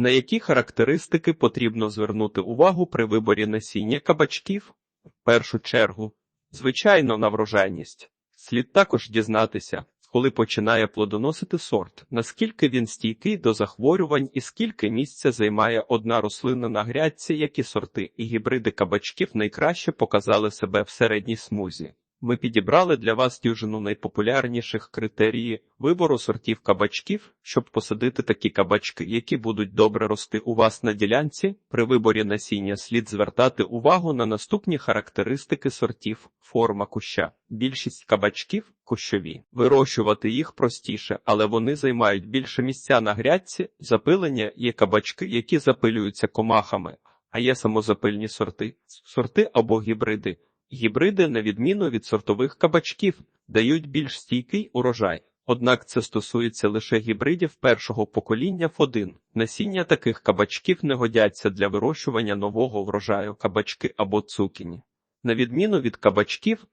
На які характеристики потрібно звернути увагу при виборі насіння кабачків? В першу чергу, звичайно, на врожайність. Слід також дізнатися, коли починає плодоносити сорт, наскільки він стійкий до захворювань і скільки місця займає одна рослина на грядці, які сорти і гібриди кабачків найкраще показали себе в середній смузі. Ми підібрали для вас дюжину найпопулярніших критерії вибору сортів кабачків, щоб посадити такі кабачки, які будуть добре рости у вас на ділянці. При виборі насіння слід звертати увагу на наступні характеристики сортів, форма куща. Більшість кабачків кущові. Вирощувати їх простіше, але вони займають більше місця на грядці. Запилення є кабачки, які запилюються комахами, а є самозапильні сорти, сорти або гібриди. Гібриди, на відміну від сортових кабачків, дають більш стійкий урожай. Однак це стосується лише гібридів першого покоління F1. Насіння таких кабачків не годяться для вирощування нового врожаю кабачки або цукіні. На відміну від кабачків,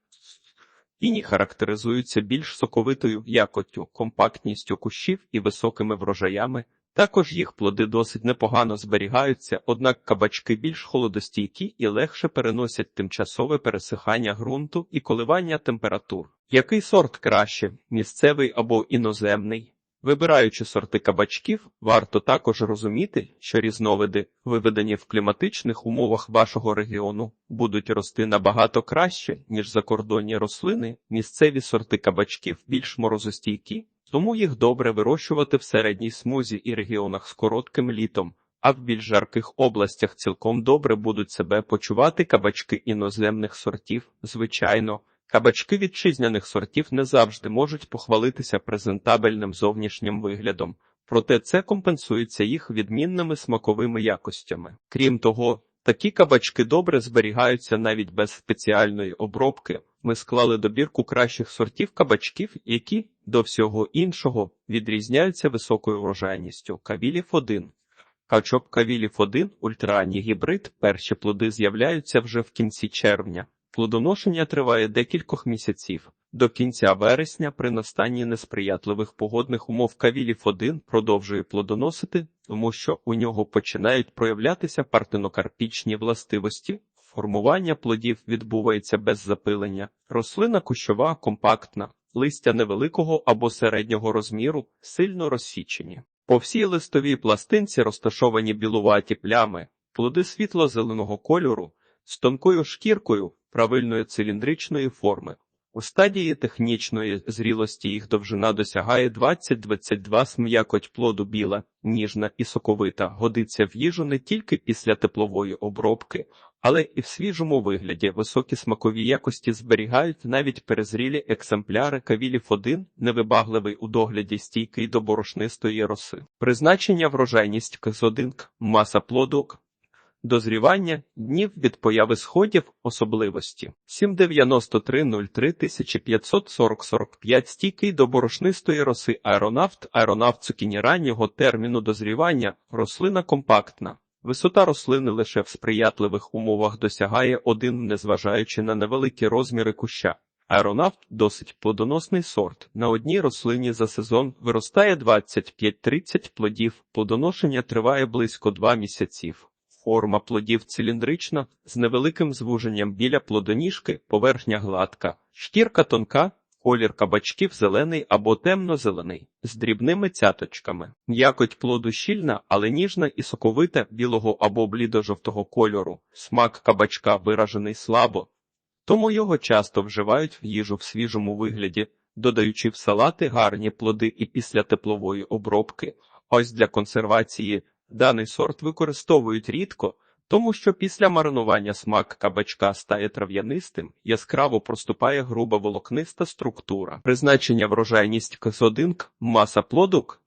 іні характеризуються більш соковитою якоттю, компактністю кущів і високими врожаями. Також їх плоди досить непогано зберігаються, однак кабачки більш холодостійкі і легше переносять тимчасове пересихання ґрунту і коливання температур. Який сорт краще місцевий або іноземний? Вибираючи сорти кабачків, варто також розуміти, що різновиди, виведені в кліматичних умовах вашого регіону, будуть рости набагато краще, ніж закордонні рослини. Місцеві сорти кабачків більш морозостійкі, тому їх добре вирощувати в середній смузі і регіонах з коротким літом, а в більш жарких областях цілком добре будуть себе почувати кабачки іноземних сортів. Звичайно, кабачки вітчизняних сортів не завжди можуть похвалитися презентабельним зовнішнім виглядом, проте це компенсується їх відмінними смаковими якостями. Крім того, Такі кабачки добре зберігаються навіть без спеціальної обробки. Ми склали добірку кращих сортів кабачків, які до всього іншого відрізняються високою врожайністю. Кавілів 1 Качоп Кавілів 1 ультраранній гібрид. Перші плоди з'являються вже в кінці червня. Плодоношення триває декількох місяців. До кінця вересня при настанні несприятливих погодних умов Кавілів 1 продовжує плодоносити, тому що у нього починають проявлятися партенокарпічні властивості. Формування плодів відбувається без запилення. Рослина кущова, компактна, листя невеликого або середнього розміру, сильно розсічені. По всій листовій пластинці розташовані білуваті плями, плоди світло-зеленого кольору з тонкою шкіркою правильної циліндричної форми. У стадії технічної зрілості їх довжина досягає 20-22 см'якоть плоду біла, ніжна і соковита, годиться в їжу не тільки після теплової обробки, але і в свіжому вигляді високі смакові якості зберігають навіть перезрілі екземпляри кавілів 1 невибагливий у догляді стійкий до борошнистої роси. Призначення врожайність кизодинк, маса плоду Дозрівання днів від появи сходів особливості 79303 1540 45 стійкий до борошнистої роси аеронавт, аеронавт цукіні раннього терміну дозрівання, рослина компактна. Висота рослини лише в сприятливих умовах досягає один, незважаючи на невеликі розміри куща. Аеронавт досить плодоносний сорт. На одній рослині за сезон виростає 25-30 плодів, плодоношення триває близько 2 місяців. Форма плодів циліндрична, з невеликим звуженням біля плодоніжки, поверхня гладка, шкірка тонка, колір кабачків зелений або темно-зелений, з дрібними цяточками. М'якоть плоду щільна, але ніжна і соковита білого або блідо-жовтого кольору. Смак кабачка виражений слабо, тому його часто вживають в їжу в свіжому вигляді, додаючи в салати гарні плоди і після теплової обробки. Ось для консервації. Даний сорт використовують рідко, тому що після маринування смак кабачка стає трав'янистим, яскраво проступає груба волокниста структура, призначення врожайність кисодинк, маса плодок,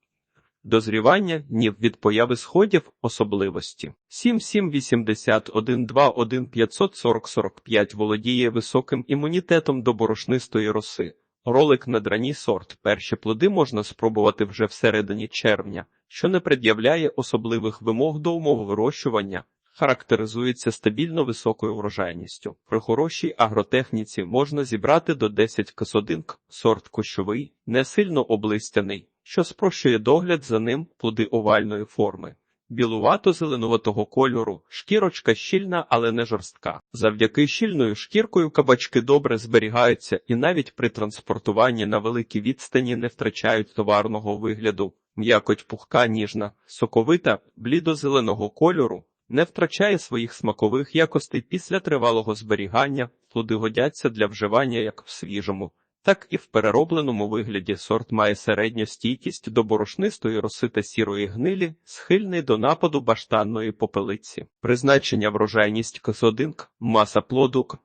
дозрівання днів від появи сходів особливості. 778121 володіє високим імунітетом до борошнистої роси. Ролик на драні сорт. Перші плоди можна спробувати вже всередині червня що не пред'являє особливих вимог до умов вирощування, характеризується стабільно високою врожайністю. При хорошій агротехніці можна зібрати до 10 косодинк, сорт кущовий, не сильно облистяний, що спрощує догляд за ним плоди овальної форми. Білувато-зеленуватого кольору, шкірочка щільна, але не жорстка. Завдяки щільною шкіркою кабачки добре зберігаються і навіть при транспортуванні на великій відстані не втрачають товарного вигляду. М'якоть пухка ніжна, соковита, блідо-зеленого кольору, не втрачає своїх смакових якостей після тривалого зберігання, плоди годяться для вживання як в свіжому, так і в переробленому вигляді сорт має середню стійкість до борошнистої роси та сірої гнилі, схильний до нападу баштанної попелиці. Призначення врожайність кисодинк, маса плоду, к-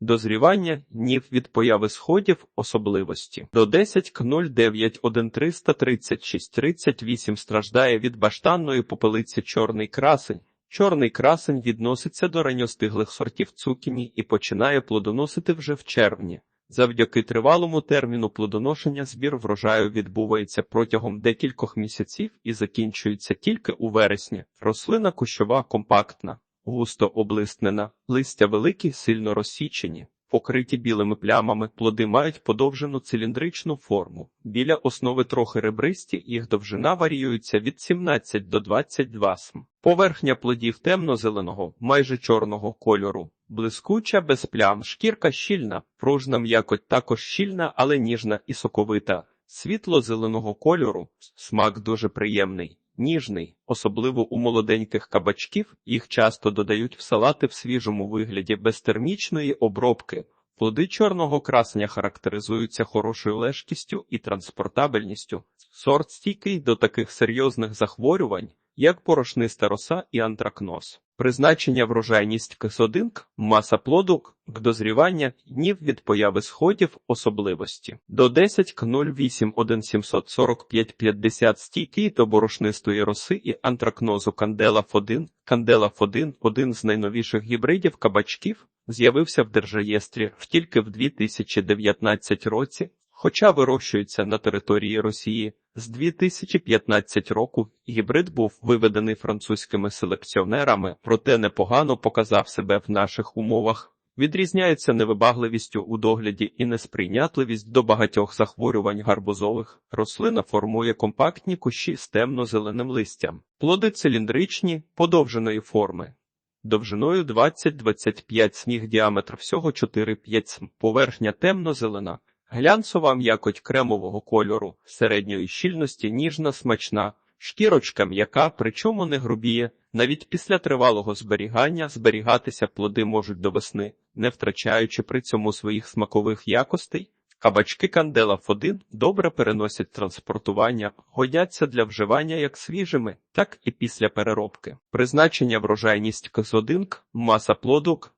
Дозрівання нів від появи сходів особливості до 10 к 09 1336 38 страждає від баштанної попелиці чорний красень. Чорний красень відноситься до ранньостиглих сортів цукіні і починає плодоносити вже в червні. Завдяки тривалому терміну плодоношення збір врожаю відбувається протягом декількох місяців і закінчується тільки у вересні. Рослина кущова компактна, густо облиснена, листя великі, сильно розсічені. Покриті білими плямами, плоди мають подовжену циліндричну форму. Біля основи трохи ребристі, їх довжина варіюється від 17 до 22 см. Поверхня плодів темно-зеленого, майже чорного кольору, блискуча, без плям, шкірка щільна, пружна м'якоть також щільна, але ніжна і соковита. Світло-зеленого кольору, смак дуже приємний, ніжний, особливо у молоденьких кабачків, їх часто додають в салати в свіжому вигляді без термічної обробки. Плоди чорного красення характеризуються хорошою лежкістю і транспортабельністю. Сорт стійкий до таких серйозних захворювань, як порошниста роса і антракноз. Призначення врожайність кисодинк, маса плоду, к дозрівання, днів від появи сходів, особливості. До 10 к 08 1745 50 стійкий до борошнистої роси і антракнозу канделав 1 канделав 1 один з найновіших гібридів кабачків, з'явився в держреєстрі тільки в 2019 році, хоча вирощується на території Росії. З 2015 року гібрид був виведений французькими селекціонерами, проте непогано показав себе в наших умовах. Відрізняється невибагливістю у догляді і несприйнятливість до багатьох захворювань гарбузових. Рослина формує компактні кущі з темно-зеленим листям. Плоди циліндричні, подовженої форми. Довжиною 20-25 сніг діаметр всього 4-5 см. Поверхня темно-зелена. Глянцова м'якоть кремового кольору, середньої щільності, ніжна, смачна, шкірочка м'яка, причому не грубіє. Навіть після тривалого зберігання зберігатися плоди можуть до весни, не втрачаючи при цьому своїх смакових якостей. Кабачки канделав 1 добре переносять транспортування, годяться для вживання як свіжими, так і після переробки. Призначення врожайність кисодинк, маса плодок,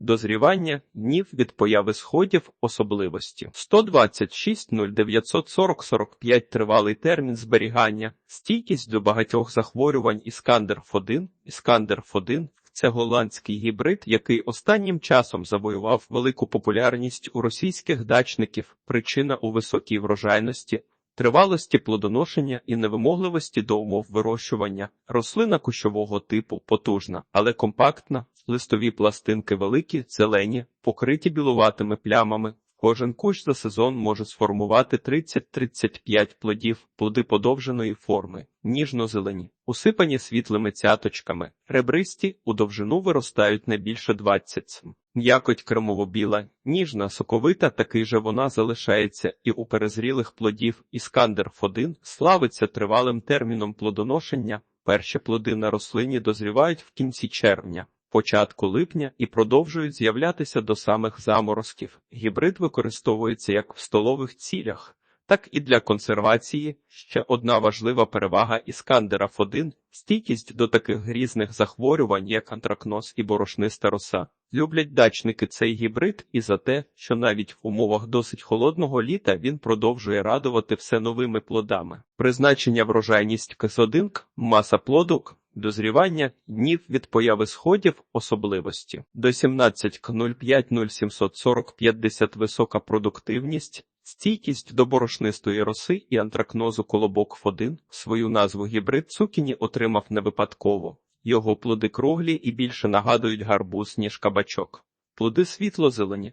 Дозрівання днів від появи сходів особливості 126 0940 45 тривалий термін зберігання, стійкість до багатьох захворювань Іскандер 1 Іскандер 1 це голландський гібрид, який останнім часом завоював велику популярність у російських дачників. Причина у високій врожайності, тривалості плодоношення і невимогливості до умов вирощування. Рослина кущового типу потужна, але компактна. Листові пластинки великі, зелені, покриті білуватими плямами. Кожен кущ за сезон може сформувати 30-35 плодів, плоди подовженої форми, ніжно-зелені, усипані світлими цяточками, ребристі у довжину виростають не більше 20 см. М'якоть кремово-біла, ніжна, соковита, такий же вона залишається і у перезрілих плодів. Іскандер 1 славиться тривалим терміном плодоношення. Перші плоди на рослині дозрівають в кінці червня початку липня і продовжують з'являтися до самих заморозків. Гібрид використовується як в столових цілях, так і для консервації. Ще одна важлива перевага іскандера 1 стійкість до таких грізних захворювань, як антракноз і борошниста роса. Люблять дачники цей гібрид і за те, що навіть в умовах досить холодного літа він продовжує радувати все новими плодами. Призначення врожайність кисодинк, маса плодок, Дозрівання днів від появи сходів особливості до 17 к 05 0740 50 висока продуктивність, стійкість до борошнистої роси і антракнозу колобок 1 свою назву гібрид цукіні отримав не випадково. Його плоди круглі і більше нагадують гарбуз, ніж кабачок. Плоди світло-зелені,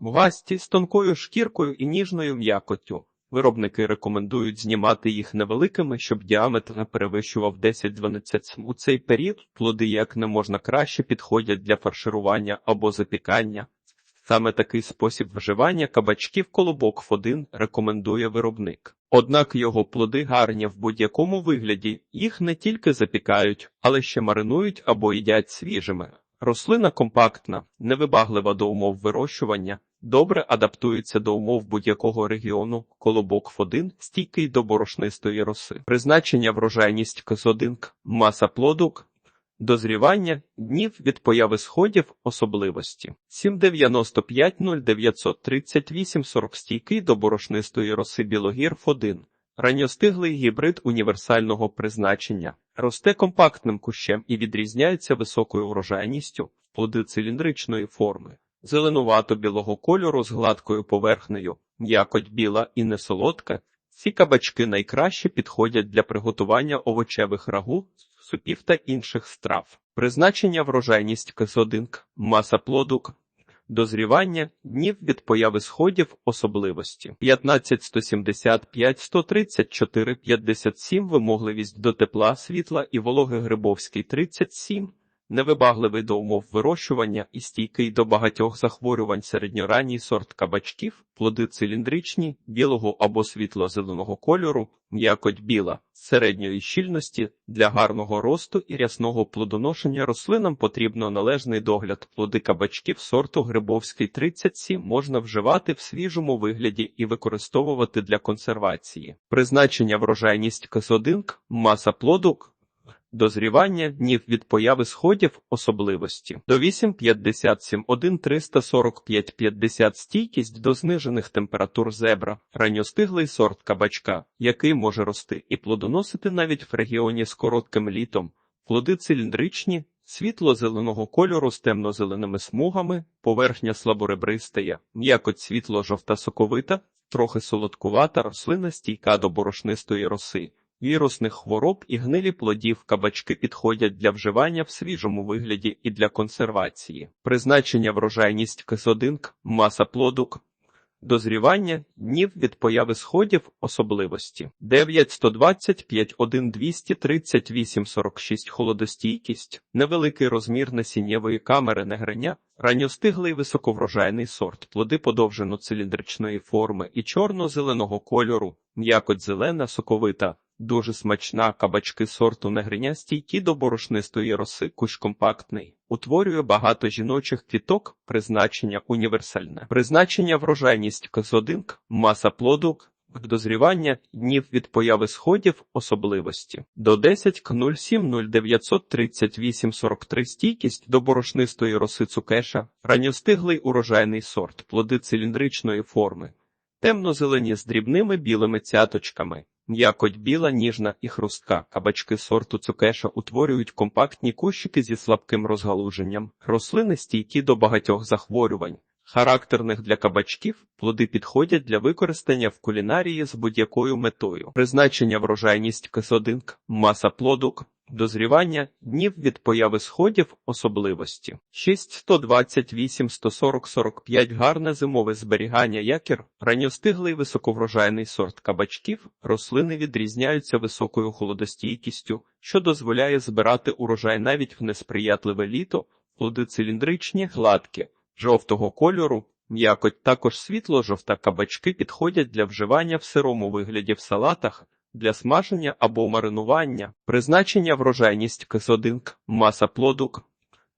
гасті з тонкою шкіркою і ніжною м'якоттю. Виробники рекомендують знімати їх невеликими, щоб діаметр не перевищував 10-12 см. У цей період плоди як не можна краще підходять для фарширування або запікання. Саме такий спосіб вживання кабачків колобок Ф1 рекомендує виробник. Однак його плоди гарні в будь-якому вигляді, їх не тільки запікають, але ще маринують або їдять свіжими. Рослина компактна, невибаглива до умов вирощування, добре адаптується до умов будь-якого регіону, колобок Ф1 стійкий до борошнистої роси. Призначення врожайність К1, маса плоду, Дозрівання днів від появи сходів особливості 795 0938 40 стійкий до борошнистої роси білогір Ф1. Ранньостиглий гібрид універсального призначення. Росте компактним кущем і відрізняється високою врожайністю, плоди циліндричної форми, зеленувато-білого кольору з гладкою поверхнею, м'якоть біла і несолодка. Ці кабачки найкраще підходять для приготування овочевих рагу, супів та інших страв. Призначення врожайність кисодинк, маса плоду, дозрівання, днів від появи сходів, особливості. 15 175 134 57 вимогливість до тепла, світла і вологи Грибовський 37 Невибагливий до умов вирощування і стійкий до багатьох захворювань середньоранній сорт кабачків, плоди циліндричні, білого або світло-зеленого кольору, м'якоть біла, середньої щільності для гарного росту і рясного плодоношення рослинам потрібно належний догляд. Плоди кабачків сорту Грибовський 37 можна вживати в свіжому вигляді і використовувати для консервації. Призначення врожайність кисодинк, маса плоду. Дозрівання днів від появи сходів особливості. До 8,57 1 345 50 стійкість до знижених температур зебра, ранньостиглий сорт кабачка, який може рости і плодоносити навіть в регіоні з коротким літом, плоди циліндричні, світло-зеленого кольору з темно-зеленими смугами, поверхня слаборебристая, м'якоть світло-жовта соковита, трохи солодкувата рослина стійка до борошнистої роси. Вірусних хвороб і гнилі плодів кабачки підходять для вживання в свіжому вигляді і для консервації. Призначення врожайність кисодинк, маса плодук, дозрівання днів від появи сходів особливості. 9 125 1 238 46 холодостійкість, невеликий розмір насіннєвої камери неграння, ранньостиглий високоврожайний сорт, плоди подовжено-циліндричної форми і чорно-зеленого кольору, м'якоть зелена соковита. Дуже смачна кабачки сорту негриня стійкі до борошнистої роси, кущ компактний. Утворює багато жіночих квіток, призначення універсальне. Призначення врожайність козодинк, маса плоду, дозрівання днів від появи сходів, особливості. До 10 к 07 0938 43 стійкість до борошнистої роси цукеша, ранньостиглий урожайний сорт, плоди циліндричної форми. Темно-зелені з дрібними білими цяточками. М'якоть біла, ніжна і хрустка. Кабачки сорту цукеша утворюють компактні кущики зі слабким розгалуженням. Рослини стійкі до багатьох захворювань. Характерних для кабачків плоди підходять для використання в кулінарії з будь-якою метою. Призначення врожайність кисодинк, маса плодук, Дозрівання днів від появи сходів особливості 6 128 140 45 гарне зимове зберігання якір, ранньостиглий високоврожайний сорт кабачків, рослини відрізняються високою холодостійкістю, що дозволяє збирати урожай навіть в несприятливе літо, плоди циліндричні, гладкі, жовтого кольору. М'якоть також світло-жовта кабачки підходять для вживання в сирому вигляді в салатах, для смаження або маринування, призначення врожайність кисодинк, маса плодук,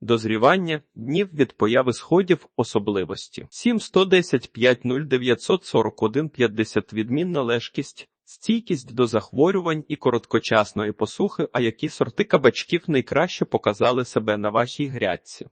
дозрівання днів від появи сходів особливості 7 110 5 0941 50 відмінна лежкість, стійкість до захворювань і короткочасної посухи, а які сорти кабачків найкраще показали себе на вашій грядці.